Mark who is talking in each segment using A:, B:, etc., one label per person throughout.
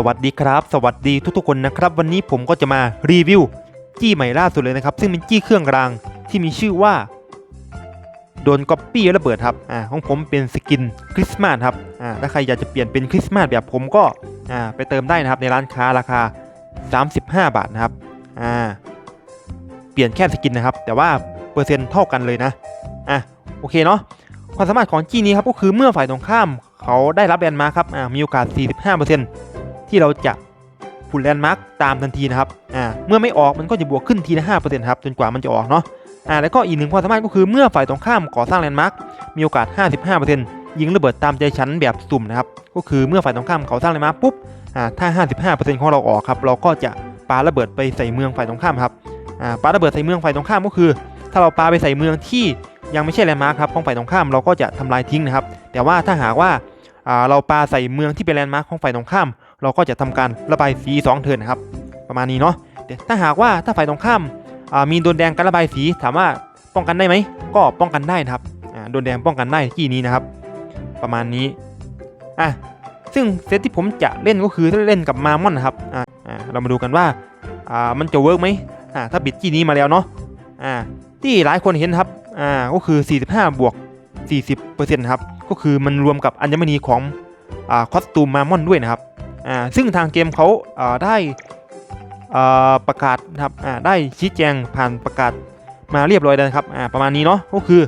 A: สวัสดีครับ สวัสดีทุกๆคนนะครับ วันนี้ผมก็จะมารีวิวจี้ใหม่ล่าสุดเลยนะครับ ซึ่งเป็นจี้เครื่องรางที่มีชื่อว่า โดนก๊อปปี้ระเบิดครับอ่าของผมเป็นสกินคริสต์มาสครับอ่าถ้าใครอยากจะเปลี่ยนเป็นคริสต์มาสแบบผมก็อ่าไปเติมได้นะครับในร้านค้าราคา 35 บาทนะครับอ่าเปลี่ยนแค่สกินนะครับ แต่ว่าเปอร์เซ็นต์เท่ากันเลยนะอะโอเคเนาะความสามารถของจี้นี้ครับก็คือเมื่อฝ่ายตรงข้าม เขาได้รับแลนมาคครับอ่ามีโอกาส 45% ที่เราจะผุดแลนด์มาร์กตามทันทีนะครับอ่าเมื่อไม่ออกมันก็จะบวกขึ้นทีละ5%ครับจนกว่ามันจะออกเนาะอ่าแล้วก็อีกหนึ่งความสามารถก็คือเมื่อฝ่ายตรงข้ามก่อสร้างแลนด์มาร์กมีโอกาส 55%ยิงระเบิดตามใจฉันแบบสุ่มนะครับก็คือเมื่อฝ่ายตรงข้ามเขาสร้างแลนด์มาร์กปุ๊บอ่าถ้า 55%ของเราออกครับเราก็จะปาระเบิดไปใส่เมืองฝ่ายตรงข้ามครับอ่าปาระเบิดใส่เมืองฝ่ายตรงข้ามก็คือ ถ้าเราปาไปใส่เมืองที่ยังไม่ใช่แลนด์มาร์คครับของฝ่ายตรงข้ามเราก็จะทำลายทิ้งนะครับ แต่ว่าถ้าหากว่าอ่าเราปาใส่เมืองที่เป็นแลนด์มาร์คของฝ่ายตรงข้าม เราก็จะทำการระบายสี2เทินนะครับ ประมาณนี้เนาะแต่ถ้าหากว่าถ้าฝ่ายตรงข้ามมีโดนแดงการระบายสีถามว่าป้องกันได้ไหมก็ป้องกันได้นะครับอ่าโดนแดงป้องกันได้ที่นี้นะครับ ประมาณนี้อะซึ่งเซตที่ผมจะเล่นก็คือเล่นกับมามอนนะครับอ่าอ่าเรามาดูกันว่าอ่ามันจะเวิร์กไหมอ่าถ้าบิดที่นี้มาแล้วเนาะอ่าที่หลายคนเห็นครับอ่าก็คือ 45 บวก 40%ครับก็คือมันรวมกับอัญมณีของอ่าคอสตูมมามอนด้วยนะครับ อ่าซึ่งทางเกมเขาอ่าได้อ่าประกาศนะครับอ่าได้ชี้แจงผ่านประกาศมาเรียบร้อยแล้วครับอ่าประมาณนี้เนาะก็คือ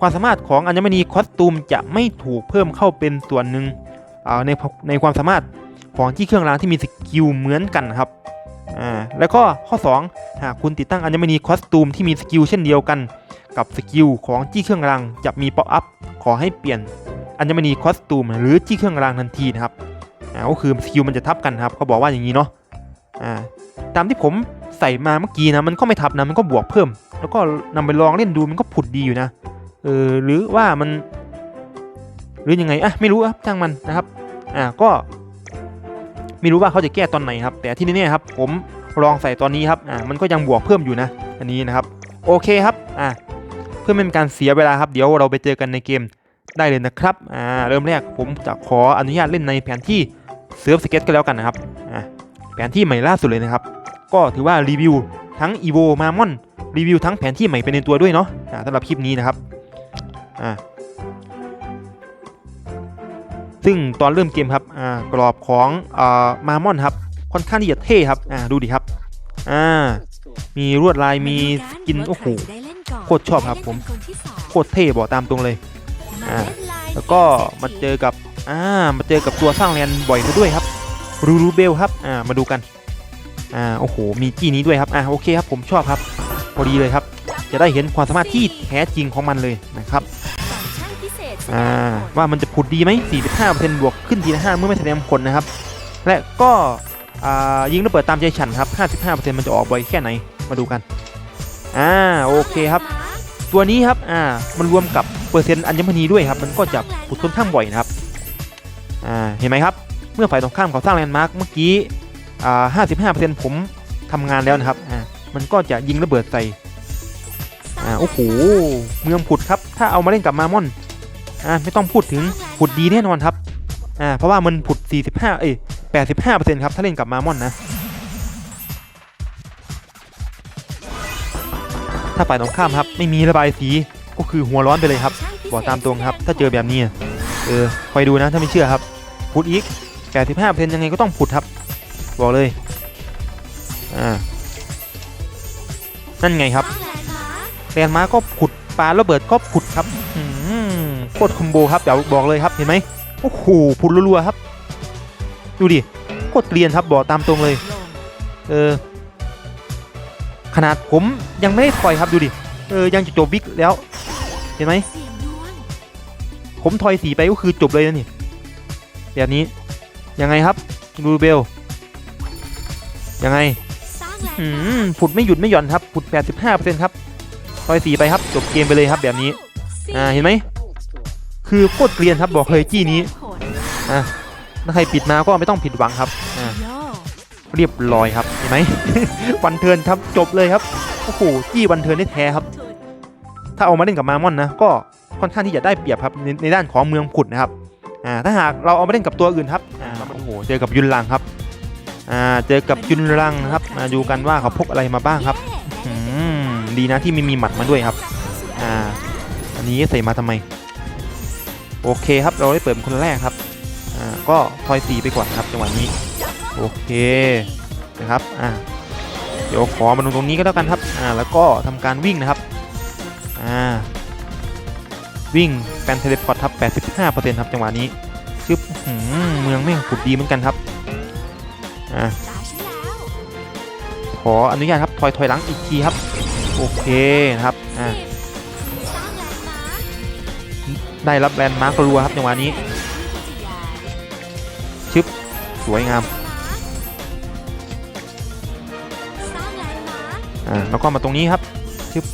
A: ความสามารถของอัญมณีคอสตูมจะไม่ถูกเพิ่มเข้าเป็นส่วนหนึ่งอ่าในในความสามารถของที่เครื่องรางที่มีสกิลเหมือนกันนะครับอ่าแล้วก็ข้อ 2 หากคุณติดตั้งอัญมณีคอสตูมที่มีสกิลเช่นเดียวกันกับสกิลของจี้เครื่องรางจะมีป๊อปอัพขอให้เปลี่ยนอัญมณีคอสตูมหรือจี้เครื่องรางทันทีนะครับ อ่าก็คือสกิลมันจะทับกันครับเขาบอกว่าอย่างนี้เนาะอ่าตามที่ผมใส่มาเมื่อกี้นะมันก็ไม่ทับนะมันก็บวกเพิ่ม แล้วก็นำไปลองเล่นดูมันก็ผุดดีอยู่นะเออหรือว่ามัน หรือยังไงอะไม่รู้ครับช่างมันนะครับอ่าก็ไม่รู้ว่าเขาจะแก้ตอนไหนครับ แต่ที่นี่ๆครับ ผมลองใส่ตอนนี้ครับอ่ามันก็ยังบวกเพิ่มอยู่นะ อันนี้นะครับ โอเคครับอ่าเพื่อไม่เป็นการเสียเวลาครับเดี๋ยวเราไปเจอกันในเกมได้เลยนะครับอ่าเริ่มแรกผมจะขออนุญาตเล่นในแผนที่ เซิร์ฟสเก็ตก็แล้วกันนะครับแผนที่ใหม่ล่าสุดเลยนะครับ ก็ถือว่ารีวิวทั้ง EVO มามอนรีวิวทั้งแผนที่ใหม่ไปในตัวด้วยเนาะสำหรับคลิปนี้นะครับซึ่งตอนเริ่มเกมครับกรอบของมามอนครับค่อนข้างที่จะเท่ครับดูดิครับมีลวดลายมีสกินโอ้โหโคตรชอบครับผมโคตรเท่บอกตามตรงเลยแล้วก็มาเจอกับ อ่ามาเจอกับตัวสร้างแลนบ่อยซะด้วยครับรูรูเบลครับอ่ามาดูกันอ่าโอ้โหมีจี้นี้ด้วยครับอ่าโอเคครับผมชอบครับพอดีเลยครับ จะได้เห็นความสามารถที่แท้จริงของมันเลยนะครับอ่าว่ามันจะผุดดีไหม45%บวกขึ้นทีละ5เมื่อไม่แสดงผลนะครับ และก็อ่ายิงระเบิดตามใจฉันครับ 55%มันจะออกบ่อยแค่ไหน มาดูกัน อ่า โอเคครับ ตัวนี้ครับ อ่า มันรวมกับเปอร์เซ็นต์อัญมณีด้วยครับ มันก็จะผุดค่อนข้างบ่อยนะครับ เห็นไหมครับ เมื่อฝ่ายตรงข้ามเขาสร้างแลนด์มาร์คเมื่อกี้อ่า55%ผมทำงานแล้วนะครับอ่ามันก็จะยิงระเบิดใส่อ่าโอ้โหเมืองผุดครับ ถ้าเอามาเล่นกับมามอนอ่าไม่ต้องพูดถึงผุดดีแน่นอนครับอ่าเพราะว่ามันผุด 45 เอ้ย85%ครับ ถ้าเล่นกับมามอนนะ ถ้าฝ่ายตรงข้ามครับ ไม่มีระบายสีก็คือหัวร้อนไปเลยครับ บอกตามตรงครับ ถ้าเจอแบบนี้ เออคอยดูนะ ถ้าไม่เชื่อครับ พุดอีก 85%ยังไงก็ต้องผุดครับ บอกเลย อ่า นั่นไงครับแลนมาก็ผุดปลาระเบิดก็ผุดครับอืมโคตรคอมโบครับเดี๋ยวบอกเลยครับเห็นไหมโอ้โหผุดรัวๆครับ ดูดิโคตรเรียนครับบอกตามตรงเลย เออ ขนาดผมยังไม่ได้ถอยครับดูดิ เออยังจะจบวิกแล้ว เห็นไหมผมถอยสีไปก็คือจบเลยนะนี่ แบบนี้ ยังไงครับดูเบล ยังไงอืมผุดไม่หยุดไม่หย่อนครับผุด 85%ครับถอยสีไปครับ จบเกมไปเลยครับแบบนี้ อ่า เห็นไหม คือโคตรเกรียนครับบอกเลยจี้นี้ อะถ้าใครปิดมาก็ไม่ต้องผิดหวังครับ อ่าเรียบร้อยครับ เห็นไหม วันเทิร์นครับจบเลยครับ โอ้โห จี้วันเทิร์นได้แท้ครับ ถ้าเอามาเล่นกับมามอนนะ ก็ค่อนข้างที่จะได้เปรียบครับในในด้านของเมืองผุดนะครับ อ่าถ้าหากเราเอามาเล่นกับตัวอื่นครับอ่าโอ้โหเจอกับยุนลังครับอ่าเจอกับจุนรังนะครับมาดูกันว่าเขาพกอะไรมาบ้างครับอืมดีนะที่ไม่มีหมัดมาด้วยครับอ่าอันนี้ใส่มาทำไม โอเคครับเราได้เปิดเป็นคนแรกครับอ่าก็ทอยสีไปก่อนครับจังหวะนี้โอเคนะครับอ่าเดี๋ยวขอมาลงตรงนี้ก็แล้วกันครับอ่าแล้วก็ทำการวิ่งนะครับอ่า วิ่งแฟนเทเลพอร์ตครับ85%ครับจังหวะนี้ชึบหือเมืองแม่งขุดดีเหมือนกันครับอ่าขออนุญาตครับถอยถอยหลังอีกทีครับโอเคนะครับอ่าได้รับแลนด์มาร์กรัวครับจังหวะนี้ชึบสวยงามอ่าแล้วก็มาตรงนี้ครับชึบ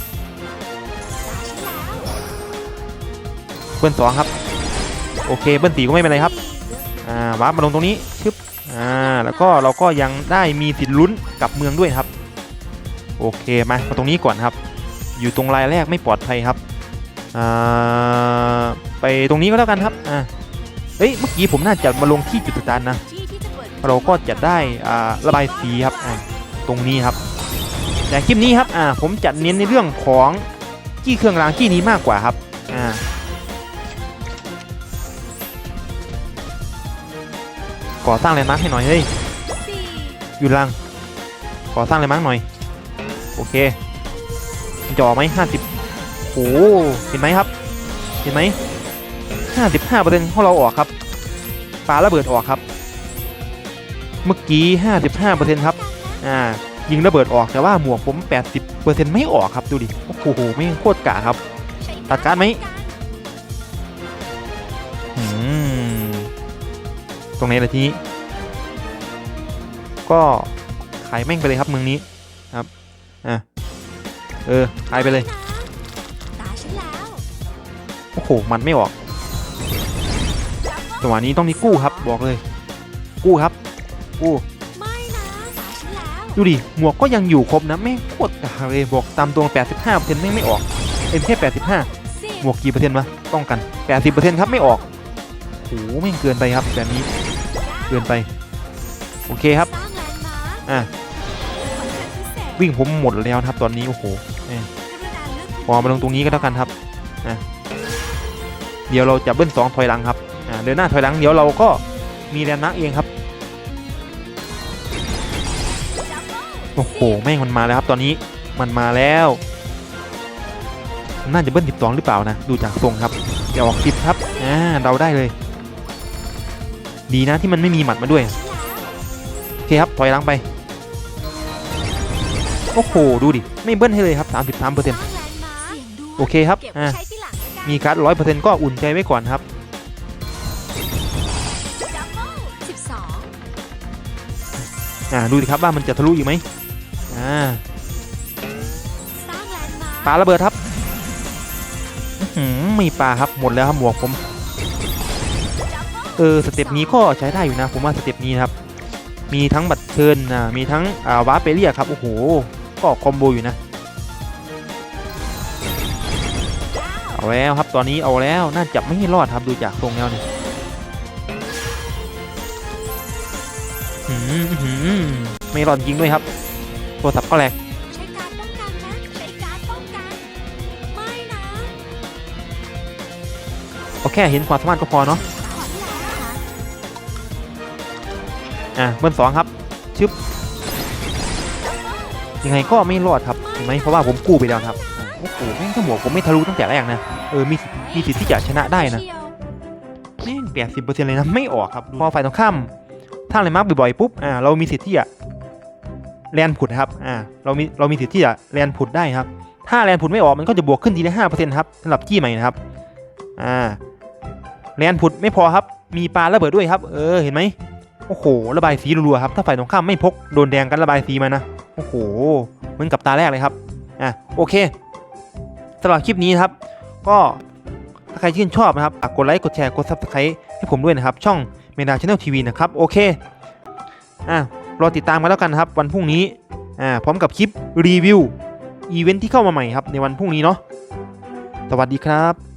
A: เบิ้ลสองครับ โอเคเบิ้ลสีก็ไม่เป็นไรครับ อ่าวาร์ปมาลงตรงนี้ชึบอ่าแล้วก็เราก็ยังได้มีสิทธิ์ลุ้นกับเมืองด้วยครับ โอเคมามาตรงนี้ก่อนครับ อยู่ตรงรายแรกไม่ปลอดภัยครับอ่าไปตรงนี้ก็แล้วกันครับอ่าเฮ้ยเมื่อกี้ผมน่าจะมาลงที่จุดสตาร์นะเราก็จะได้อ่าระบายสีครับอ่าตรงนี้ครับแต่คลิปนี้ครับอ่าผมจะเน้นในเรื่องของจี้เครื่องรางจี้นี้มากกว่าครับอ่า อสร้างแลนด์มาร์คให้หน่อยเฮ้ยอยู่ลังก่อสร้างแลนด์มาร์คหน่อย โอเคมันจะออกไหมห้าสิบโอ้เห็นไหมครับ เห็นไหมห้าสิบห้าเปอร์เซ็นต์ของเราออกครับปลาระเบิดออกครับ เมื่อกี้55%ครับอ่ายิงระเบิดออกแต่ว่าหมวกผม80%ไม่ออกครับดูดิโอ้โหไม่งโคตรกะครับตัดการ์ดไหม ตรงไหนล่ะทีนี้ก็ขายแม่งไปเลยครับเมืองนี้ครับอะเออขายไปเลยโอ้โหมันไม่ออกจังหวะนี้ต้องมีกู้ครับบอกเลย กู้ครับกู้ดูดิหมวกก็ยังอยู่ครบนะไม่งโคตรกาเลยบอกตามตรง85%ไม่งไม่ออกเอ็มแค่85หมวกกี่เปอร์เซ็นต์วะต้องกัน 80%ครับไม่ออกโหแม่งเกินไปครับแบบนี้ เกินไป โอเคครับ อะ วิ่งผมหมดแล้วครับตอนนี้ โอ้โหพอมาลงตรงนี้ก็แล้วกันครับอะเดี๋ยวเราจะเบิ้ลสองถอยหลังครับอ่าเดินหน้าถอยหลังเดี๋ยวเราก็มีแลนด์มาร์กเองครับ โอ้โหแม่งมันมาแล้วครับตอนนี้มันมาแล้ว น่าจะเบิ้ลสิบสองหรือเปล่านะ ดูจากทรงครับจะออกสิบครับอ่าเราได้เลย ดีนะที่มันไม่มีหมัดมาด้วย โอเคครับถอยหลังไป โอ้โห ดูดิ ไม่เบิ้ลให้เลยครับ 33เปอร์เซ็นต์โอเคครับอ่ามีการ์ดร้อยเปอร์เซ็นต์ก็อุ่นใจไว้ก่อนครับอ่าดูดิครับว่ามันจะทะลุอีกไหมอ่าปาระเบิดครับไม่ปาครับหมดแล้วครับหมวกผม เออสเต็ปนี้ก็ใช้ได้อยู่นะผมว่าสเต็ปนี้นะครับ มีทั้งบัตรเชิญนะมีทั้งอ่าวาเปเรียครับโอ้โหก็คอมโบอยู่นะเอาแล้วครับตอนนี้เอาแล้วน่าจะไม่รอดครับดูจากทรงแล้วเนี่ยหืออื้อหือไม่รอดจริงด้วยครับโทรศัพท์ก็แหลก
B: ใช้การป้องกันนะใช้การป้อ
A: เอาแค่เห็นความสามารถก็พอเนาะ
B: อะ
A: เบิ้ลสองครับชึบยังไงก็ไม่รอดครับเห็นไหมเพราะว่าผมกู้ไปแล้วครับโอ้โหแม่งถ้าหมวกผมไม่ทะลุตั้งแต่แรกนะเออมีมีสิทธิ์ที่จะชนะได้นะ
B: เชียว
A: แม่งแปดสิบเปอร์เซ็นต์เลยนะไม่ออกครับพอฝ่ายตรงข้ามถ้าอะไรมาร์กบ่อยๆปุ๊บอ่าเรามีสิทธิ์ที่จะแลนผุดครับอ่าเรามีเรามีสิทธิ์ที่จะแลนผุดได้ครับ ถ้าแลนผุดไม่ออกมันก็จะบวกขึ้นทีละห้าเปอร์เซ็นต์ครับสำหรับจี้ใหม่นะครับอ่าแลนผุดไม่พอครับ มีปลาระเบิดด้วยครับ เออเห็นไหม โอ้โห ระบายสีรัวๆครับ ถ้าฝ่ายตรงข้ามไม่พกโดนแดงกันระบายสีมานะ โอ้โห เหมือนกับตาแรกเลยครับ อะ โอเคสำหรับคลิปนี้ครับ ก็ถ้าใครชื่นชอบนะครับกดไลค์กดแชร์กด subscribe ให้ผมด้วยนะครับ ช่องเมดาช n แนลทีวีนะครับ โอเค อะ รอติดตามกันแล้วกันครับ วันพรุ่งนี้ อ่า พร้อมกับคลิปรีวิวอีเวนท์ที่เข้ามาใหม่ครับ ในวันพรุ่งนี้เนาะ สวัสดีครับ